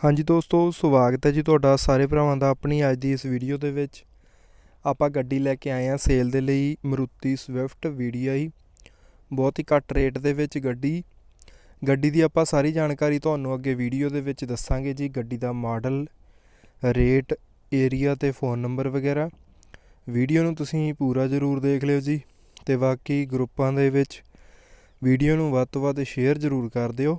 ਹਾਂਜੀ ਦੋਸਤੋ, ਸਵਾਗਤ ਹੈ ਜੀ ਤੁਹਾਡਾ ਸਾਰੇ ਭਰਾਵਾਂ ਦਾ ਆਪਣੀ ਅੱਜ ਦੀ ਇਸ ਵੀਡੀਓ ਦੇ ਵਿੱਚ। ਆਪਾਂ ਗੱਡੀ ਲੈ ਕੇ ਆਏ ਹਾਂ ਸੇਲ ਦੇ ਲਈ ਮਰੂਤੀ ਸਵਿਫਟ ਵੀਡੀਆਈ ਬਹੁਤ ਹੀ ਘੱਟ ਰੇਟ ਦੇ ਵਿੱਚ ਗੱਡੀ। ਗੱਡੀ ਦੀ ਆਪਾਂ ਸਾਰੀ ਜਾਣਕਾਰੀ ਤੁਹਾਨੂੰ ਅੱਗੇ ਵੀਡੀਓ ਦੇ ਵਿੱਚ ਦੱਸਾਂਗੇ ਜੀ। ਗੱਡੀ ਦਾ ਮਾਡਲ ਰੇਟ ਏਰੀਆ ਤੇ ਫੋਨ ਨੰਬਰ ਵਗੈਰਾ। ਵੀਡੀਓ ਨੂੰ ਤੁਸੀਂ ਪੂਰਾ ਜ਼ਰੂਰ ਦੇਖ ਲਿਓ ਜੀ। ਤੇ ਬਾਕੀ ਗਰੁੱਪਾਂ ਦੇ ਵਿੱਚ ਵੀਡੀਓ ਨੂੰ ਵੱਧ ਤੋਂ ਵੱਧ ਸ਼ੇਅਰ ਜ਼ਰੂਰ ਕਰ ਦਿਓ।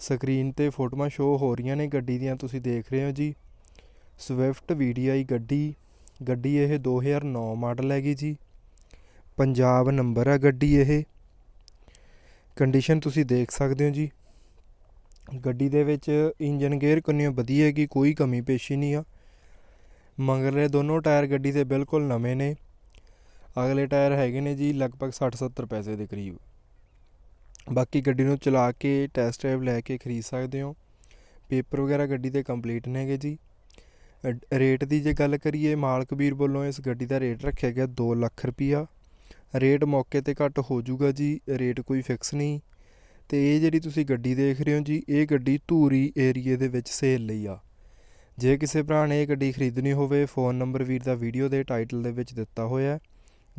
ਸਕਰੀਨ ਤੇ ਫੋਟੋਆਂ ਸ਼ੋ ਹੋ ਰਹੀਆਂ ਨੇ ਗੱਡੀ ਦੀਆਂ, ਤੁਸੀਂ ਦੇਖ ਰਹੇ ਹੋ ਜੀ। ਸਵਿਫਟ ਵੀਡੀਆਈ ਗੱਡੀ ਗੱਡੀ ਇਹ 2009 ਮਾਡਲ ਹੈਗੀ ਜੀ। ਪੰਜਾਬ ਨੰਬਰ ਆ ਗੱਡੀ ਇਹ। ਕੰਡੀਸ਼ਨ ਤੁਸੀਂ ਦੇਖ ਸਕਦੇ ਹੋ ਜੀ। ਗੱਡੀ ਦੇ ਵਿੱਚ ਇੰਜਨ ਗੇਅਰ ਕਿੰਨੀ ਵਧੀਆ ਹੈਗੀ, ਕੋਈ ਕਮੀ ਪੇਸ਼ੀ ਨਹੀਂ ਆ। ਮਗਰਲੇ ਦੋਨੋਂ ਟਾਇਰ ਗੱਡੀ ਦੇ ਬਿਲਕੁਲ ਨਵੇਂ ਨੇ। ਅਗਲੇ ਟਾਇਰ ਹੈਗੇ ਨੇ ਜੀ, ਲਗਭਗ 60-70 ਪੈਸੇ ਦੇ ਕਰੀਬ। ਬਾਕੀ ਗੱਡੀ ਨੂੰ ਚਲਾ ਕੇ ਟੈਸਟ ਡਰਾਈਵ ਲੈ ਕੇ ਖਰੀਦ ਸਕਦੇ ਹੋ। ਪੇਪਰ ਵਗੈਰਾ ਗੱਡੀ ਦੇ ਕੰਪਲੀਟ ਨੇਗੇ ਜੀ। ਰੇਟ ਦੀ ਜੇ ਗੱਲ ਕਰੀਏ, ਮਾਲਕ ਵੀਰ ਵੱਲੋਂ ਇਸ ਗੱਡੀ ਦਾ ਰੇਟ ਰੱਖਿਆ ਗਿਆ 2 ਲੱਖ ਰੁਪਈਆ। ਰੇਟ ਮੌਕੇ ਤੇ ਘੱਟ ਹੋ ਜਾਊਗਾ ਜੀ ਰੇਟ ਕੋਈ ਫਿਕਸ ਨਹੀਂ। ਤੇ ਇਹ ਜਿਹੜੀ ਤੁਸੀਂ ਗੱਡੀ ਦੇਖ ਰਹੇ ਹੋ ਜੀ, ਇਹ ਗੱਡੀ ਧੂਰੀ ਏਰੀਏ ਦੇ ਵਿੱਚ ਸੇਲ ਲਈ ਆ। ਜੇ ਕਿਸੇ ਭਰਾ ਨੇ ਇਹ ਗੱਡੀ ਖਰੀਦਣੀ ਹੋਵੇ ਫੋਨ ਨੰਬਰ ਵੀਰ ਦਾ ਵੀਡੀਓ ਦੇ ਟਾਈਟਲ ਦੇ ਵਿੱਚ ਦਿੱਤਾ ਹੋਇਆ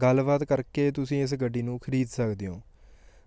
ਗੱਲਬਾਤ ਕਰਕੇ ਤੁਸੀਂ ਇਸ ਗੱਡੀ ਨੂੰ ਖਰੀਦ ਸਕਦੇ ਹੋ।